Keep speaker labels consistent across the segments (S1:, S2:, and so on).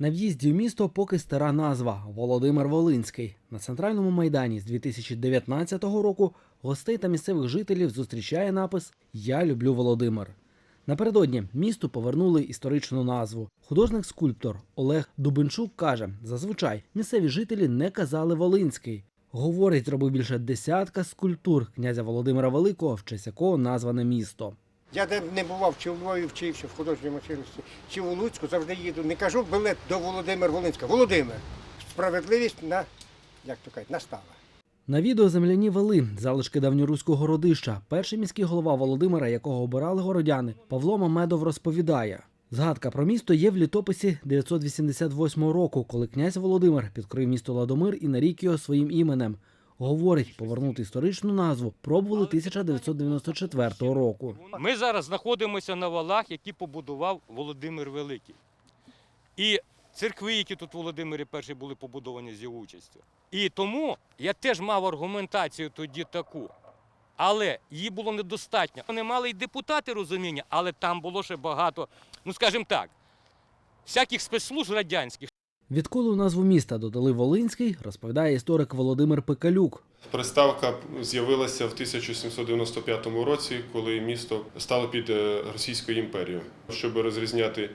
S1: На в'їзді в місто поки стара назва Володимир Волинський. На центральному майдані з 2019 року гостей та місцевих жителів зустрічає напис Я люблю Володимир. Напередодні місту повернули історичну назву. Художник-скульптор Олег Дубенчук каже: зазвичай місцеві жителі не казали Волинський. Говорить, зробив більше десятка скульптур князя Володимира Великого, в честь якого назване місто.
S2: Я де не бував, чи в Львові вчився в художньому училищі, чи в Луцьку, завжди їду. Не кажу билет до Володимира Волинського. Володимир, справедливість на, як то кажуть, настала.
S1: На відео земляні вали залишки давньоруського родища. Перший міський голова Володимира, якого обирали городяни, Павло Мамедов розповідає. Згадка про місто є в літописі 988 року, коли князь Володимир підкрив місто Ладомир і нарік його своїм іменем. Говорить, повернути історичну назву пробували 1994 року.
S3: Ми зараз знаходимося на валах, які побудував Володимир Великий. І церкви, які тут Володимирі перші були побудовані з його участю. І тому я теж мав аргументацію тоді таку. Але її було недостатньо. Вони мали й депутати розуміння, але там було ще багато, ну скажімо так, всяких спецслужб радянських.
S1: Відколи у назву міста додали Волинський, розповідає історик Володимир Пикалюк.
S4: Приставка з'явилася в 1795 році, коли місто стало під е, Російською імперією. Щоб розрізняти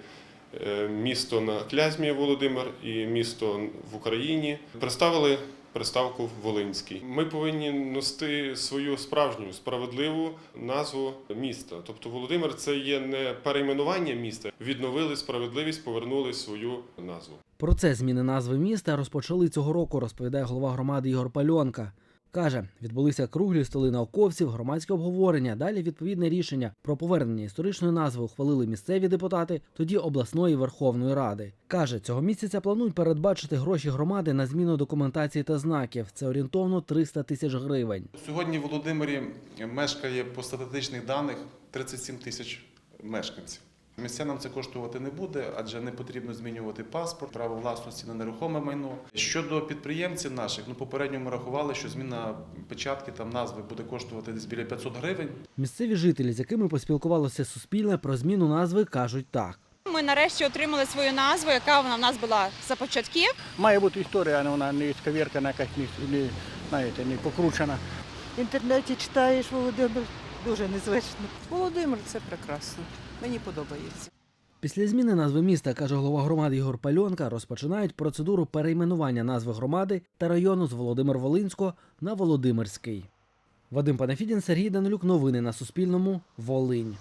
S4: е, місто на Клязьмі Володимир і місто в Україні, приставили приставку Волинський. Ми повинні носити свою справжню справедливу назву міста. Тобто Володимир це є не перейменування міста. Відновили справедливість, повернули свою назву.
S1: Про це зміни назви міста розпочали цього року, розповідає голова громади Ігор Пальонка. Каже, відбулися круглі столи науковців, громадське обговорення. Далі відповідне рішення про повернення історичної назви ухвалили місцеві депутати, тоді обласної Верховної Ради. Каже, цього місяця планують передбачити гроші громади на зміну документації та знаків. Це орієнтовно 300 тисяч гривень.
S5: Сьогодні в Володимирі мешкає по статистичних даних 37 тисяч мешканців. Містянам це коштувати не буде, адже не потрібно змінювати паспорт, право власності на нерухоме майно. Щодо підприємців наших, ну попередньо ми рахували, що зміна печатки там назви буде коштувати десь біля 500 гривень.
S1: Місцеві жителі, з якими поспілкувалося Суспільне, про зміну назви кажуть так.
S6: Ми нарешті отримали свою назву, яка вона в нас була за початків.
S7: Має бути історія, а не вона не сковіркана, якась не, не, знаєте, не покручена.
S8: В інтернеті читаєш Володимир, дуже незвично. Володимир це прекрасно. Мені подобається.
S1: Після зміни назви міста, каже голова громади Ігор Пальонка, розпочинають процедуру перейменування назви громади та району з Володимир Волинського на Володимирський. Вадим Панафідін, Сергій Данилюк. Новини на Суспільному. Волинь.